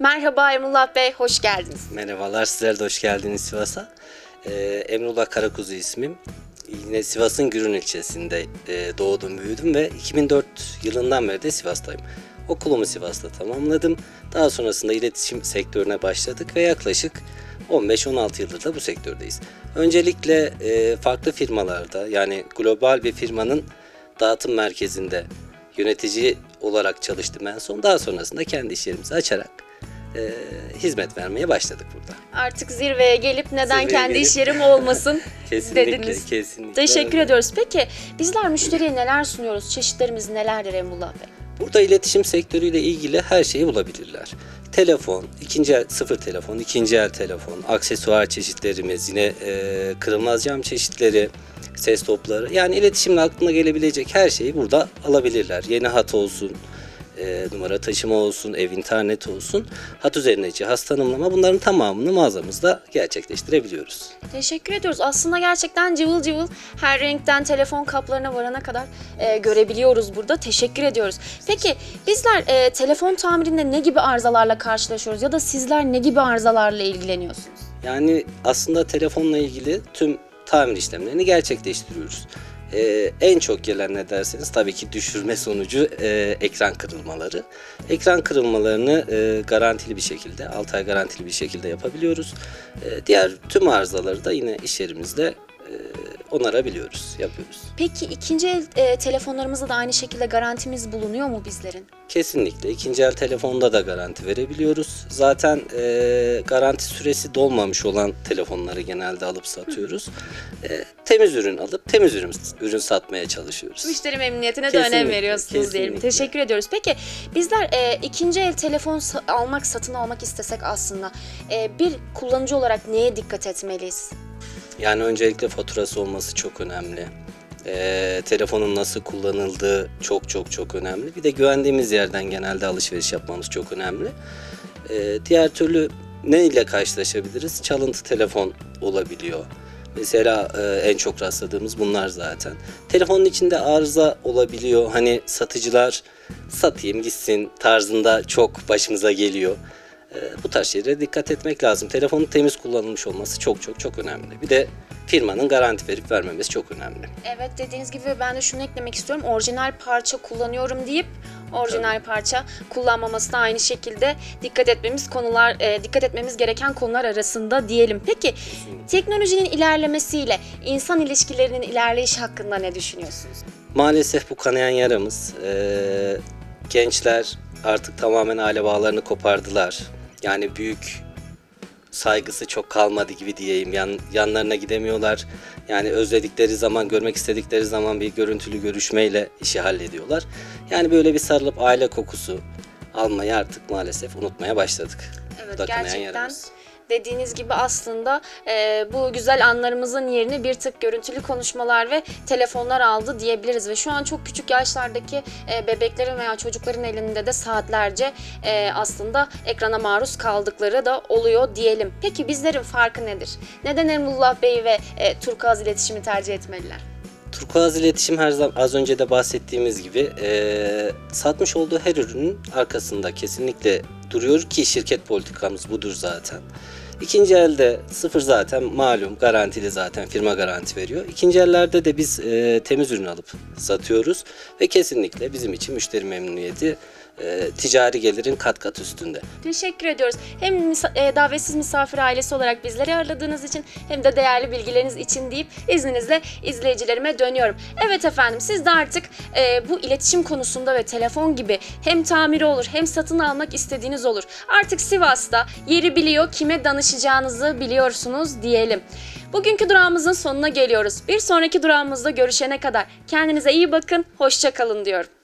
Merhaba Emrullah Bey, hoş geldiniz. Merhabalar, sizler de hoş geldiniz Sivas'a. Ee, Emrullah Karakuzu ismim. Yine Sivas'ın Gürün ilçesinde e, doğdum, büyüdüm ve 2004 yılından beri de Sivas'tayım. Okulumu Sivas'ta tamamladım. Daha sonrasında iletişim sektörüne başladık ve yaklaşık 15-16 yıldır da bu sektördeyiz. Öncelikle e, farklı firmalarda yani global bir firmanın dağıtım merkezinde yönetici olarak çalıştım en son. Daha sonrasında kendi iş yerimizi açarak e, hizmet vermeye başladık burada. Artık zirveye gelip neden Zirveye kendi gelip- iş yerim olmasın Kesinlikle, dediniz. kesinlikle. Teşekkür öyle. ediyoruz. Peki bizler müşteriye neler sunuyoruz? Çeşitlerimiz nelerdir Emrullah Bey? Burada iletişim sektörüyle ilgili her şeyi bulabilirler. Telefon, ikinci el sıfır telefon, ikinci el telefon, aksesuar çeşitlerimiz, yine e, kırılmaz cam çeşitleri, ses topları. Yani iletişimle aklına gelebilecek her şeyi burada alabilirler. Yeni hat olsun, e, numara taşıma olsun, ev internet olsun, hat üzerine cihaz tanımlama bunların tamamını mağazamızda gerçekleştirebiliyoruz. Teşekkür ediyoruz. Aslında gerçekten cıvıl cıvıl her renkten telefon kaplarına varana kadar e, görebiliyoruz burada. Teşekkür ediyoruz. Peki bizler e, telefon tamirinde ne gibi arızalarla karşılaşıyoruz ya da sizler ne gibi arızalarla ilgileniyorsunuz? Yani aslında telefonla ilgili tüm tamir işlemlerini gerçekleştiriyoruz. Ee, en çok gelen ne derseniz tabii ki düşürme sonucu e, ekran kırılmaları. Ekran kırılmalarını e, garantili bir şekilde, 6 ay garantili bir şekilde yapabiliyoruz. E, diğer tüm arızaları da yine iş yerimizde onarabiliyoruz, yapıyoruz. Peki ikinci el e, telefonlarımızda da aynı şekilde garantimiz bulunuyor mu bizlerin? Kesinlikle. ikinci el telefonda da garanti verebiliyoruz. Zaten e, garanti süresi dolmamış olan telefonları genelde alıp satıyoruz. E, temiz ürün alıp temiz ürün, ürün satmaya çalışıyoruz. Müşteri memnuniyetine de Kesinlikle, önem veriyorsunuz diyelim. kesinlikle. Teşekkür ediyoruz. Peki bizler e, ikinci el telefon sa- almak, satın almak istesek aslında e, bir kullanıcı olarak neye dikkat etmeliyiz? Yani öncelikle faturası olması çok önemli. E, telefonun nasıl kullanıldığı çok çok çok önemli. Bir de güvendiğimiz yerden genelde alışveriş yapmamız çok önemli. E, diğer türlü ne ile karşılaşabiliriz? Çalıntı telefon olabiliyor. Mesela e, en çok rastladığımız bunlar zaten. Telefonun içinde arıza olabiliyor. Hani satıcılar satayım gitsin tarzında çok başımıza geliyor. E, bu tarz şeylere dikkat etmek lazım. Telefonun temiz kullanılmış olması çok çok çok önemli. Bir de firmanın garanti verip vermemesi çok önemli. Evet dediğiniz gibi ben de şunu eklemek istiyorum. Orijinal parça kullanıyorum deyip orijinal parça kullanmaması da aynı şekilde dikkat etmemiz konular e, dikkat etmemiz gereken konular arasında diyelim. Peki teknolojinin ilerlemesiyle insan ilişkilerinin ilerleyişi hakkında ne düşünüyorsunuz? Maalesef bu kanayan yaramız. Ee, gençler artık tamamen aile bağlarını kopardılar. Yani büyük saygısı çok kalmadı gibi diyeyim. Yan, yanlarına gidemiyorlar. Yani özledikleri zaman, görmek istedikleri zaman bir görüntülü görüşmeyle işi hallediyorlar. Yani böyle bir sarılıp aile kokusu almayı artık maalesef unutmaya başladık. Evet gerçekten yaramız. Dediğiniz gibi aslında e, bu güzel anlarımızın yerini bir tık görüntülü konuşmalar ve telefonlar aldı diyebiliriz ve şu an çok küçük yaşlardaki e, bebeklerin veya çocukların elinde de saatlerce e, aslında ekrana maruz kaldıkları da oluyor diyelim. Peki bizlerin farkı nedir? Neden Emrullah Bey ve e, Turkuaz iletişimi tercih etmeliler? Turkuaz iletişim her zaman az önce de bahsettiğimiz gibi eee, satmış olduğu her ürünün arkasında kesinlikle duruyor ki şirket politikamız budur zaten. İkinci elde sıfır zaten malum garantili zaten firma garanti veriyor. İkinci ellerde de biz eee, temiz ürün alıp satıyoruz ve kesinlikle bizim için müşteri memnuniyeti eee, ticari gelirin kat kat üstünde. Teşekkür ediyoruz. Hem e, davetsiz misafir ailesi olarak bizleri ağırladığınız için hem de değerli bilgileriniz için deyip izninizle izleyicilerime dönüyorum. Evet efendim siz de artık e, bu iletişim konusunda ve telefon gibi hem tamiri olur hem satın almak istediğiniz olur. Artık Sivas'ta yeri biliyor kime danışacağınızı biliyorsunuz diyelim. Bugünkü durağımızın sonuna geliyoruz. Bir sonraki durağımızda görüşene kadar kendinize iyi bakın, hoşça kalın diyorum.